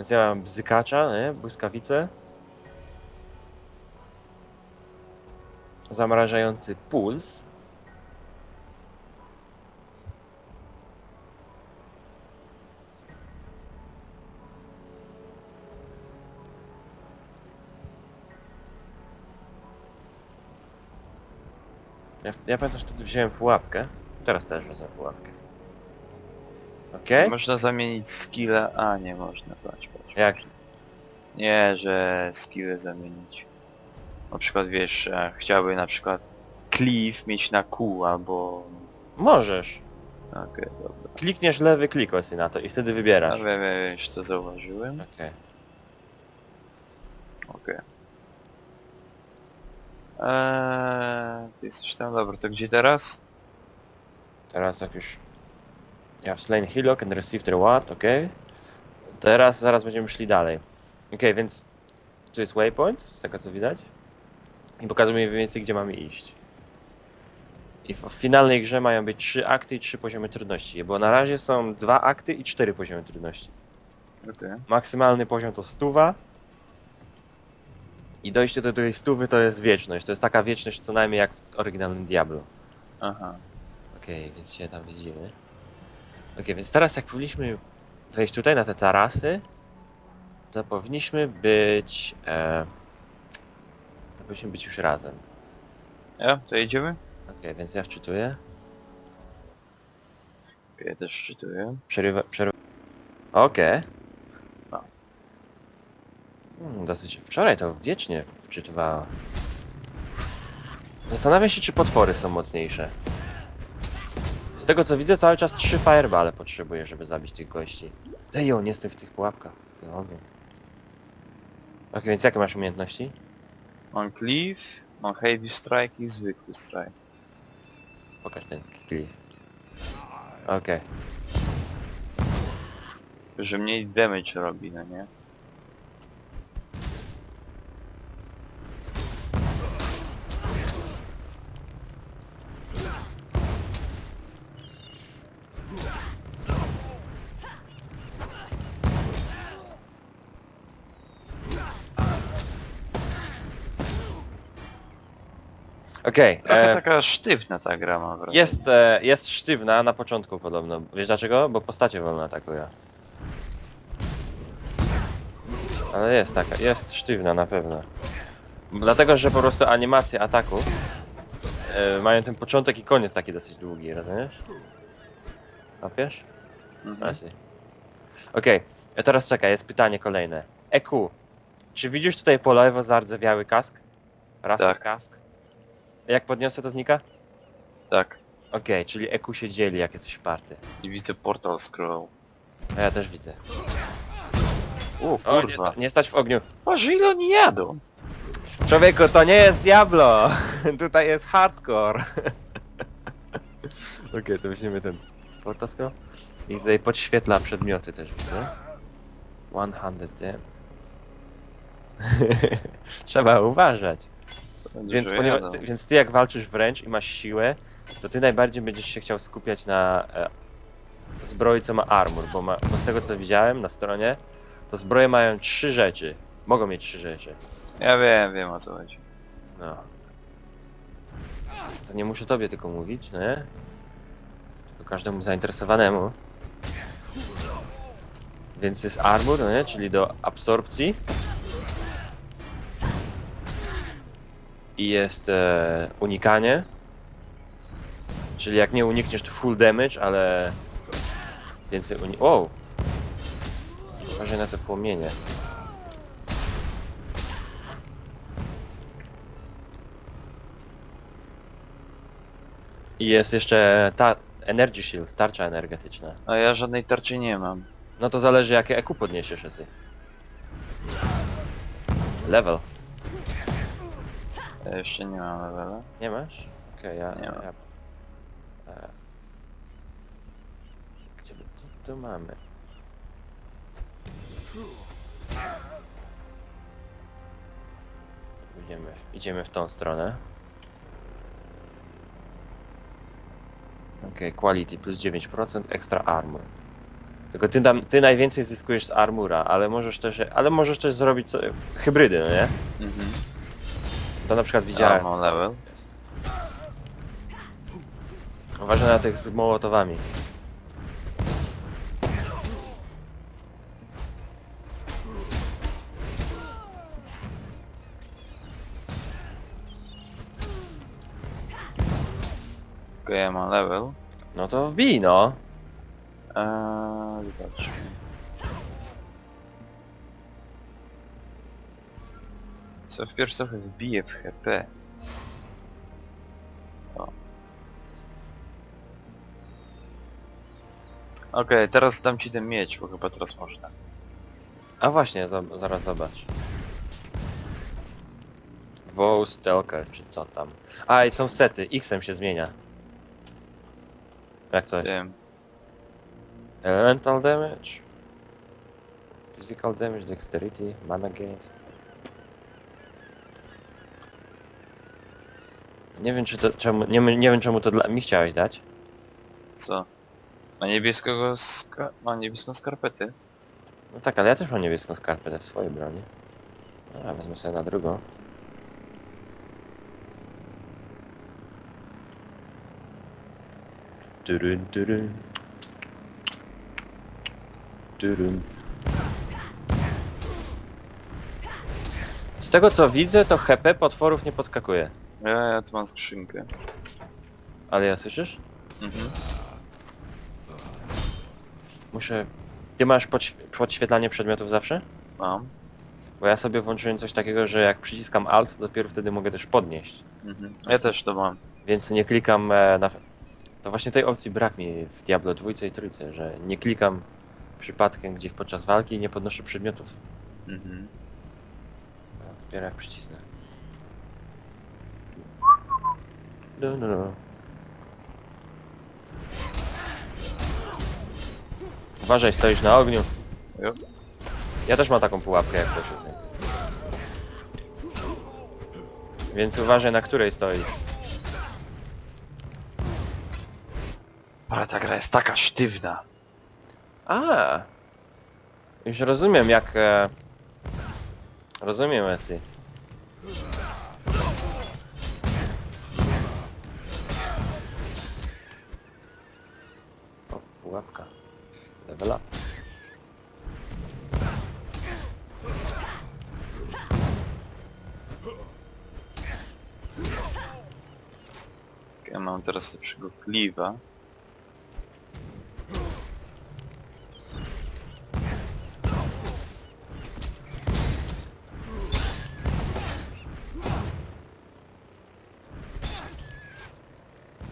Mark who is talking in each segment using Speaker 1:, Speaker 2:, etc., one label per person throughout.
Speaker 1: Więc ja mam bzykacza, nie? Błyskawice. Zamrażający puls. Ja, ja pamiętam, że wtedy wziąłem pułapkę. Teraz też wezmę pułapkę. Okej?
Speaker 2: Można zamienić skilla... A, nie można, patrz, patrz.
Speaker 1: Jak?
Speaker 2: Nie, że skille zamienić. Na przykład wiesz, e, chciałby na przykład cleave mieć na Q albo...
Speaker 1: Możesz.
Speaker 2: Okej, dobra.
Speaker 1: Klikniesz lewy klik właśnie na to i wtedy wybierasz.
Speaker 2: wiem, wiem, już to zauważyłem.
Speaker 1: Okej.
Speaker 2: Okej. Eee, ty jesteś tam, dobra, to gdzie teraz?
Speaker 1: Teraz jak już... Ja have slain Hillock and received reward, okej. Teraz zaraz będziemy szli dalej. Okej, więc tu jest waypoint, z tego co widać. I pokazuje mniej więcej gdzie mamy iść. I w, finalnej grze mają być trzy akty i trzy poziomy trudności, bo na razie są dwa akty i cztery poziomy trudności.
Speaker 2: Okej.
Speaker 1: Maksymalny poziom to stuwa. I dojście do tej stówy to jest wieczność. To jest taka wieczność co najmniej jak w oryginalnym Diablo.
Speaker 2: Aha.
Speaker 1: Okej, więc się tam widzimy. Okej, więc teraz jak powinniśmy wejść tutaj na te tarasy, to powinniśmy być... E, to powinniśmy być już razem.
Speaker 2: Ja, to jedziemy?
Speaker 1: Okej, więc ja wczytuję.
Speaker 2: Ja też czytuję.
Speaker 1: Przerywa... przerywa. Okej.
Speaker 2: No.
Speaker 1: Hmm, dosyć... Wczoraj to wiecznie wczytywała. Zastanawiam się, czy potwory są mocniejsze. Z tego co widzę, cały czas trzy fireballe potrzebuję, żeby zabić tych gości. Dejo, nie jestem w tych pułapkach. Ty ogniu. Okej, więc jakie masz umiejętności?
Speaker 2: Mam cleave, mam heavy strike i zwykły strike.
Speaker 1: Pokaż ten cliff. Okej.
Speaker 2: Że mniej damage robi, no nie?
Speaker 1: Okej.
Speaker 2: Trochę
Speaker 1: e,
Speaker 2: taka sztywna ta gra mam wrażenie.
Speaker 1: Jest, e, jest sztywna na początku podobno. Wiesz dlaczego? Bo postacie wolno atakują. Ale jest taka, jest sztywna na pewno. Dlatego, że po prostu animacje ataku e, mają ten początek i koniec taki dosyć długi, rozumiesz? Łapiesz?
Speaker 2: Mhm.
Speaker 1: Właśnie. Okej, a teraz czekaj, jest pytanie kolejne. EQ. Czy widzisz tutaj po lewo zardzewiały kask? Raster
Speaker 2: Tak.
Speaker 1: kask? Jak podniosę to znika?
Speaker 2: Tak.
Speaker 1: Okej, czyli EQ się dzieli jak jesteś party.
Speaker 2: I widzę portal scroll.
Speaker 1: A ja też widzę.
Speaker 2: O
Speaker 1: O, nie,
Speaker 2: kurwa.
Speaker 1: sta nie stać w ogniu.
Speaker 2: Boże, ile oni jadą?
Speaker 1: Człowieku, to nie jest Diablo! Tutaj jest hardcore. Okej, to weźmiemy ten portasko. I tutaj podświetla przedmioty też widzę. 100 damn. Trzeba uważać. Więc, ponieważ,
Speaker 2: jadą.
Speaker 1: ty, więc ty jak walczysz wręcz i masz siłę, to ty najbardziej będziesz się chciał skupiać na e, zbroi, co ma armor, bo, ma, bo z tego co widziałem na stronie, to zbroje mają trzy rzeczy. Mogą mieć trzy rzeczy.
Speaker 2: Ja wiem, wiem o co chodzi.
Speaker 1: No. To nie muszę tobie tylko mówić, no nie? Tylko każdemu zainteresowanemu. Więc jest armor, no nie? Czyli do absorpcji. I jest e, unikanie. Czyli jak nie unikniesz to full damage, ale więcej uni... Wow! Uważaj na te płomienie. I jest jeszcze ta Energy Shield, tarcza energetyczna.
Speaker 2: A ja żadnej tarczy nie mam.
Speaker 1: No to zależy jakie EQ podniesiesz Esy. Level.
Speaker 2: Ja jeszcze nie mam levela.
Speaker 1: Nie masz? Okej, ja,
Speaker 2: Nie mam.
Speaker 1: ja... E, gdzie my, co tu mamy? Idziemy, idziemy w tą stronę. Okej, quality plus 9%, extra armor. Tylko ty, tam, ty najwięcej zyskujesz z armura, ale możesz też, ale możesz też zrobić co, hybrydy, no nie?
Speaker 2: Mhm.
Speaker 1: To na przykład widziałem.
Speaker 2: mam level.
Speaker 1: Jest. Uważaj na tych z mołotowami.
Speaker 2: Ja mam level.
Speaker 1: No to wbij, no.
Speaker 2: Eee, zobaczmy. Co wpierw trochę wbije w HP. O. Okej, teraz dam ci ten miecz, bo chyba teraz można.
Speaker 1: A właśnie, za- zaraz zobacz. Wow, Stalker, czy co tam. A, i są sety, X-em się zmienia. Jak coś?
Speaker 2: Wiem.
Speaker 1: Elemental damage. Physical damage, dexterity, mana gain. Nie wiem czy to czemu. Nie, nie wiem czemu to dla mi chciałeś dać.
Speaker 2: Co? Ma niebieskiego ska... ma niebieską skarpetę?
Speaker 1: No tak, ale ja też mam niebieską skarpetę w swojej broni. A, wezmę sobie na drugą. Turun, turun. Turun. Z tego co widzę, to HP potworów nie podskakuje.
Speaker 2: Ja, ja tu mam skrzynkę.
Speaker 1: Ale ja słyszysz?
Speaker 2: Mhm.
Speaker 1: Muszę... Ty masz podświe- podświetlanie przedmiotów zawsze?
Speaker 2: Mam.
Speaker 1: Bo ja sobie włączyłem coś takiego, że jak przyciskam Alt, to dopiero wtedy mogę też podnieść.
Speaker 2: Mhm. Ja też to mam.
Speaker 1: Więc nie klikam e, na... To właśnie tej opcji brak mi w Diablo 2 i trójce, że nie klikam przypadkiem gdzieś podczas walki i nie podnoszę przedmiotów.
Speaker 2: Mhm.
Speaker 1: Dopiero jak przycisnę. No, no, no. Uważaj, stoisz na ogniu.
Speaker 2: Jo.
Speaker 1: Ja też mam taką pułapkę jak coś ocen. Więc uważaj na której stoisz.
Speaker 2: Ale ta gra jest taka sztywna.
Speaker 1: A, już rozumiem jak. E... Rozumiem, Wesley. O, pułapka. Level up.
Speaker 2: Ja mam teraz lepszego kliwa.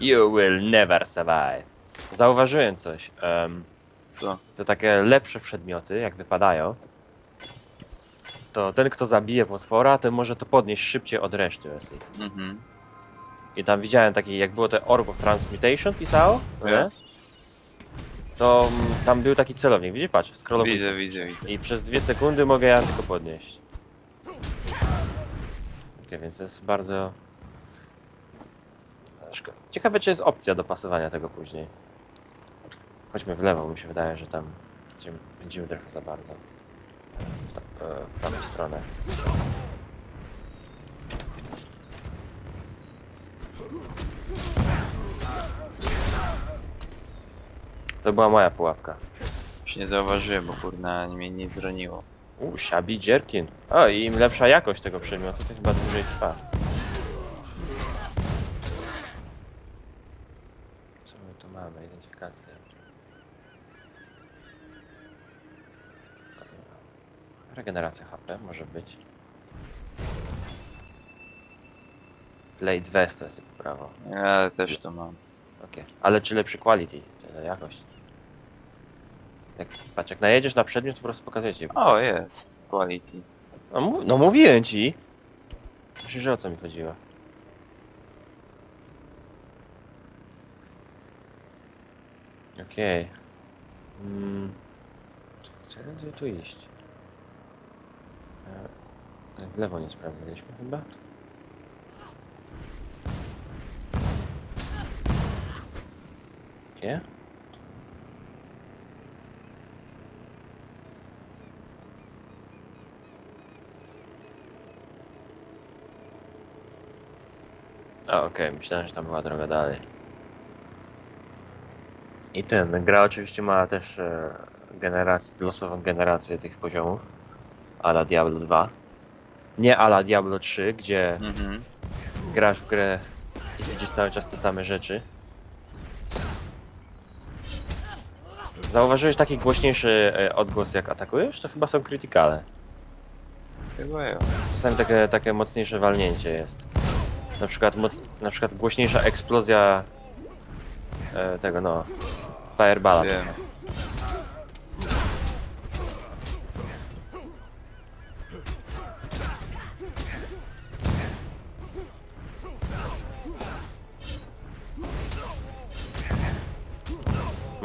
Speaker 1: You will never survive. Zauważyłem coś. em,
Speaker 2: Co?
Speaker 1: to takie lepsze przedmioty, jak wypadają, to ten, kto zabije potwora, ten może to podnieść szybciej od reszty.
Speaker 2: Mhm.
Speaker 1: I tam widziałem taki, jak było te Orb of Transmutation pisało,
Speaker 2: Nie.
Speaker 1: to mm, tam był taki celownik, widzisz, patrz, scrollowuj.
Speaker 2: Widzę, widzę, widzę.
Speaker 1: I przez dwie sekundy mogę ja tylko podnieść. Okej, więc to jest bardzo... Szko- Ciekawe, czy jest opcja dopasowania tego później. Chodźmy w lewo, mi się wydaje, że tam będziemy, będziemy trochę za bardzo. e, W, ta, w tamtą stronę. To była moja pułapka.
Speaker 2: Już nie zauważyłem, bo kurna mnie nie zraniło.
Speaker 1: U, siabi dzierkin. O, i im lepsza jakość tego przedmiotu, to chyba dłużej trwa. Co my tu mamy? Identyfikacja. Regeneracja HP może być. Blade Vest to jest poprawa.
Speaker 2: Ja też to mam.
Speaker 1: Okej. Ale czy lepszy quality? To jakość. Jak, patrz, jak najedziesz na przedmiot, to po prostu pokazuje ci.
Speaker 2: O, jest. Quality.
Speaker 1: No, mu- no mówiłem ci. Myślisz, że o co mi chodziło? Okej. Mm. Czekaj, gdzie tu iść? W lewo nie sprawdzaliśmy chyba. Gdzie? A okej, okay. myślałem, że tam była droga dalej. I ten, gra oczywiście ma też e, generację, losową generację tych poziomów, a la Diablo 2. Nie ala Diablo 3, gdzie
Speaker 2: Mhm.
Speaker 1: grasz w grę i widzisz cały czas te same rzeczy. Zauważyłeś taki głośniejszy e, odgłos jak atakujesz? To chyba są krytykale.
Speaker 2: Chyba ja.
Speaker 1: Czasami takie, takie mocniejsze walnięcie jest. Na przykład, moc, na przykład głośniejsza eksplozja e, tego no Fireballa.
Speaker 2: Wiem.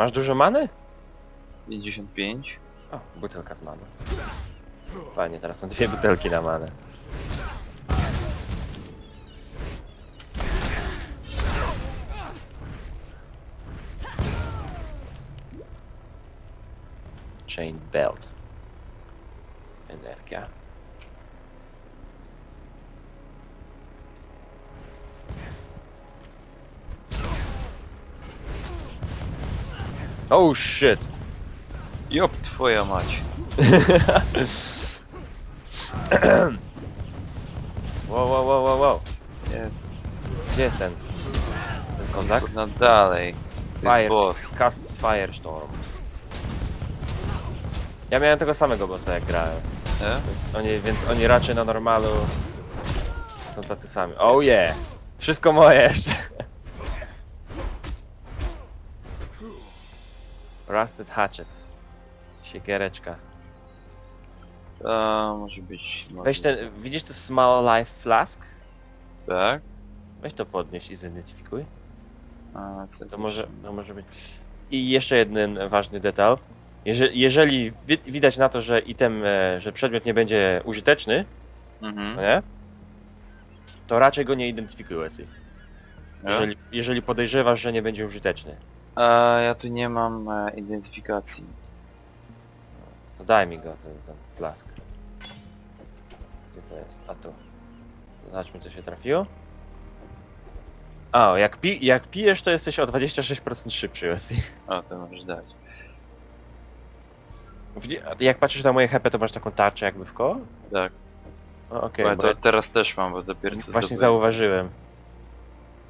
Speaker 1: Masz dużo many?
Speaker 2: 55.
Speaker 1: O, butelka z maną. Fajnie, teraz są dwie butelki na manę. Chain belt. Energia. Oh shit!
Speaker 2: Jop, twoja mać.
Speaker 1: Wow, wow, wow, wow, wow.
Speaker 2: Nie,
Speaker 1: Gdzie jest ten? Ten kozak?
Speaker 2: kurna dalej. To
Speaker 1: Fire.
Speaker 2: jest boss.
Speaker 1: Casts Firestorms. Ja miałem tego samego bossa jak grałem.
Speaker 2: Nie?
Speaker 1: Oni, więc oni raczej na normalu są tacy sami. Oh yeah! Wszystko moje jeszcze. Rusted Hatchet. Siekiereczka.
Speaker 2: To może być...
Speaker 1: Weź ten, widzisz to Small Life Flask?
Speaker 2: Tak?
Speaker 1: Weź to podnieś i zidentyfikuj.
Speaker 2: A, co
Speaker 1: To może, to może być. I jeszcze jeden ważny detal. Jeżeli, jeżeli wi widać na to, że item, e, że przedmiot nie będzie użyteczny,
Speaker 2: Mhm.
Speaker 1: no nie? To raczej go nie identyfikuj, Wesley. Jeżeli, jeżeli podejrzewasz, że nie będzie użyteczny,
Speaker 2: A ja tu nie mam e, identyfikacji.
Speaker 1: to daj mi go, ten, ten flask. Gdzie to jest? A tu. Zobaczmy, co się trafiło. A, jak, pi jak pijesz, to jesteś o 26% szybszy, Wesley.
Speaker 2: O, to możesz dać.
Speaker 1: Widzi- a ty Jak patrzysz na moje HP, to masz taką tarczę jakby w koło?
Speaker 2: Tak.
Speaker 1: O, Okej, bo
Speaker 2: to
Speaker 1: ja-
Speaker 2: teraz też mam, bo dopiero co
Speaker 1: Właśnie
Speaker 2: zdobyłem.
Speaker 1: zauważyłem.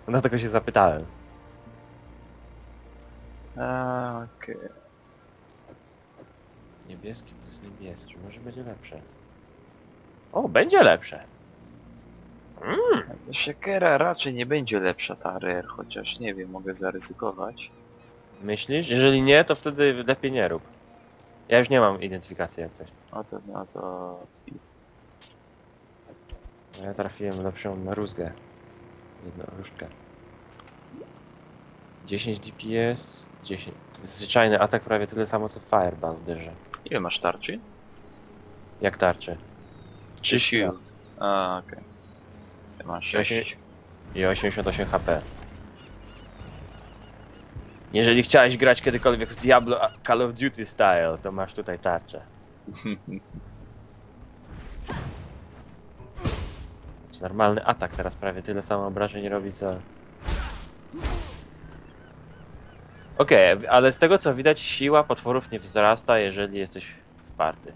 Speaker 1: Dlatego się zapytałem.
Speaker 2: A, okej.
Speaker 1: Niebieski plus niebieski, może będzie lepsze. O, będzie lepsze.
Speaker 2: Siekiera raczej nie będzie lepsza ta rare, chociaż nie wiem, mogę zaryzykować.
Speaker 1: Myślisz? Jeżeli nie, to wtedy lepiej nie rób. Ja już nie mam identyfikacji jak coś.
Speaker 2: No to, no to... nic.
Speaker 1: Ja trafiłem lepszą rózgę. Jedną różdżkę. 10 DPS, 10. Zwyczajny atak prawie tyle samo co Fireball uderza.
Speaker 2: Ile masz tarczy?
Speaker 1: Jak tarczy.
Speaker 2: Czy shield? A, okej. Ja
Speaker 1: się-
Speaker 2: 6.
Speaker 1: I 88 HP. Jeżeli chciałeś grać kiedykolwiek w Diablo a- Call of Duty style, to masz tutaj tarczę. Normalny atak teraz prawie tyle samo obrażeń robi co... Okej, ale z tego co widać siła potworów nie wzrasta jeżeli jesteś w party.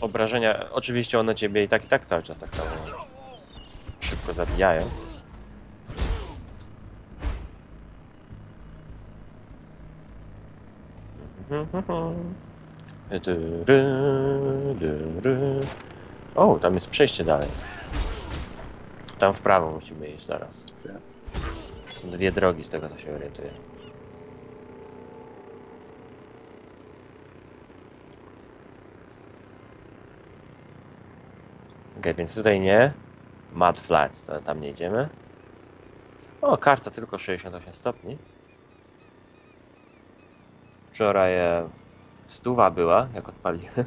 Speaker 1: Obrażenia, oczywiście one ciebie i tak i tak cały czas tak samo szybko zabijają. O, tam jest przejście dalej. Tam w prawo musimy iść zaraz. Są dwie drogi z tego co się orientuję. Okej, więc tutaj nie. Mud Flats, to tam nie idziemy. O, karta tylko 68 stopni. Wczoraj e, stuwa była, jak odpaliłem.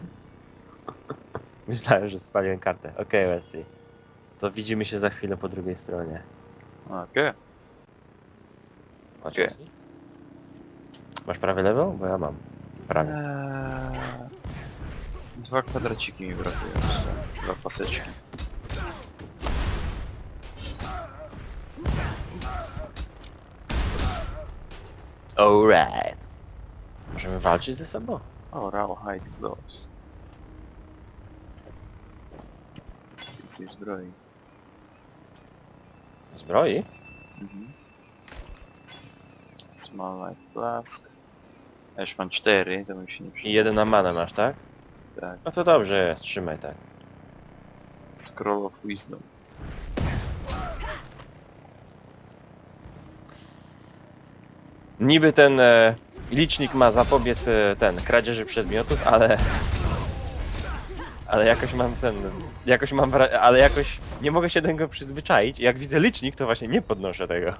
Speaker 1: Myślałem, że spaliłem kartę. Okej, Wesley. To widzimy się za chwilę po drugiej stronie.
Speaker 2: Okej.
Speaker 1: Wesley. Masz prawy lewo? Bo ja mam prawy.
Speaker 2: Eee, Dwa kwadraciki mi brakuje. Dwa paseczki.
Speaker 1: Alright. Możemy walczyć ze sobą?
Speaker 2: O, raw hide gloves. Więcej zbroi.
Speaker 1: Zbroi?
Speaker 2: Mhm. Small light flask. Ja już mam cztery, to bym się nie
Speaker 1: I jeden na manę masz, tak?
Speaker 2: Tak.
Speaker 1: No to dobrze jest, trzymaj tak.
Speaker 2: Scroll of wisdom.
Speaker 1: Niby ten e, licznik ma zapobiec e, ten kradzieży przedmiotów, ale ale jakoś mam ten jakoś mam wra- ale jakoś nie mogę się do niego przyzwyczaić. Jak widzę licznik, to właśnie nie podnoszę tego.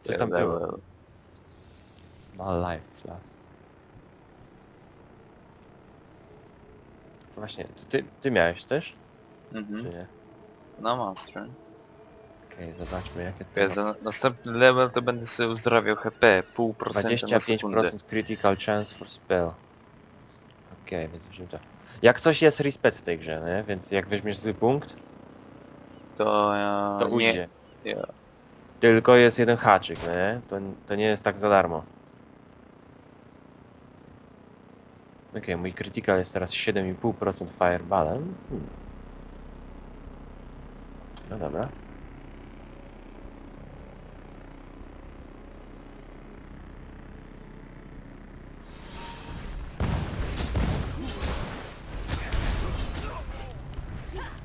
Speaker 1: Coś tam było. Small life flask. Właśnie, ty, ty miałeś też? Czy
Speaker 2: Mhm.
Speaker 1: nie?
Speaker 2: No monster.
Speaker 1: Okej, zobaczmy jakie
Speaker 2: Ja
Speaker 1: to
Speaker 2: za na- następny level to będę sobie uzdrawiał HP, pół procenta na sekundę.
Speaker 1: 25% critical chance for spell. Okej, więc weźmy to. Jak coś jest respect w tej grze, nie? Więc jak weźmiesz zły punkt,
Speaker 2: To ja...
Speaker 1: to
Speaker 2: nie,
Speaker 1: ujdzie.
Speaker 2: Ja.
Speaker 1: Tylko jest jeden haczyk, nie? To, to nie jest tak za darmo. Okej, mój critical jest teraz 7,5% fireballem. Hmm. No dobra.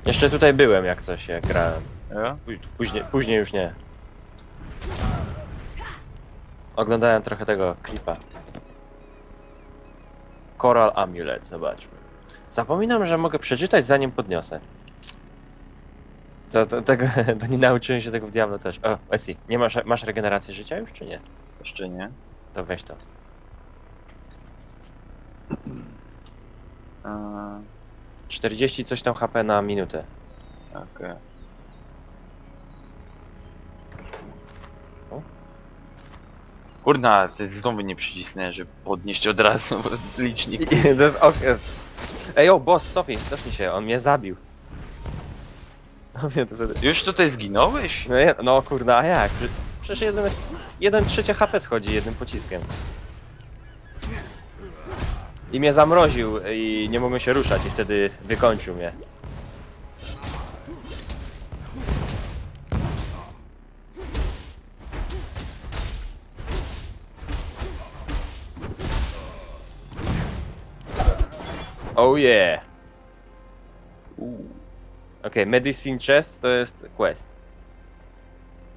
Speaker 1: Jeszcze tutaj byłem jak coś, jak grałem.
Speaker 2: Ja?
Speaker 1: Później, później już nie. Oglądałem trochę tego klipa. Coral Amulet, zobaczmy. Zapominam, że mogę przeczytać zanim podniosę. To, to, tego, to nie nauczyłem się tego w Diablo też. O, Esi, nie masz, masz regenerację życia już, czy nie?
Speaker 2: Jeszcze nie.
Speaker 1: To weź to.
Speaker 2: Eee,
Speaker 1: 40 coś tam HP na minutę.
Speaker 2: Okej.
Speaker 1: O.
Speaker 2: Kurna, ty znowu nie przycisnę, żeby podnieść od razu licznik.
Speaker 1: to jest ok. Ej, o, boss, cofnij, cofnij się, on mnie zabił. On mnie to wtedy...
Speaker 2: Już tutaj zginąłeś?
Speaker 1: No, je, no kurna, a jak? Prze- Przecież jeden, jeden trzecia HP schodzi jednym pociskiem. I mnie zamroził i nie mogłem się ruszać i wtedy wykończył mnie. Oh yeah! Okej, Medicine Chest to jest quest.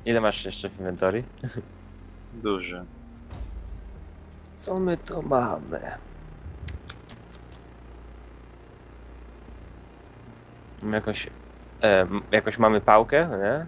Speaker 1: Ile masz jeszcze w inwentory?
Speaker 2: Duży.
Speaker 1: Co my to mamy? Jakoś, e, jakoś mamy pałkę, nie?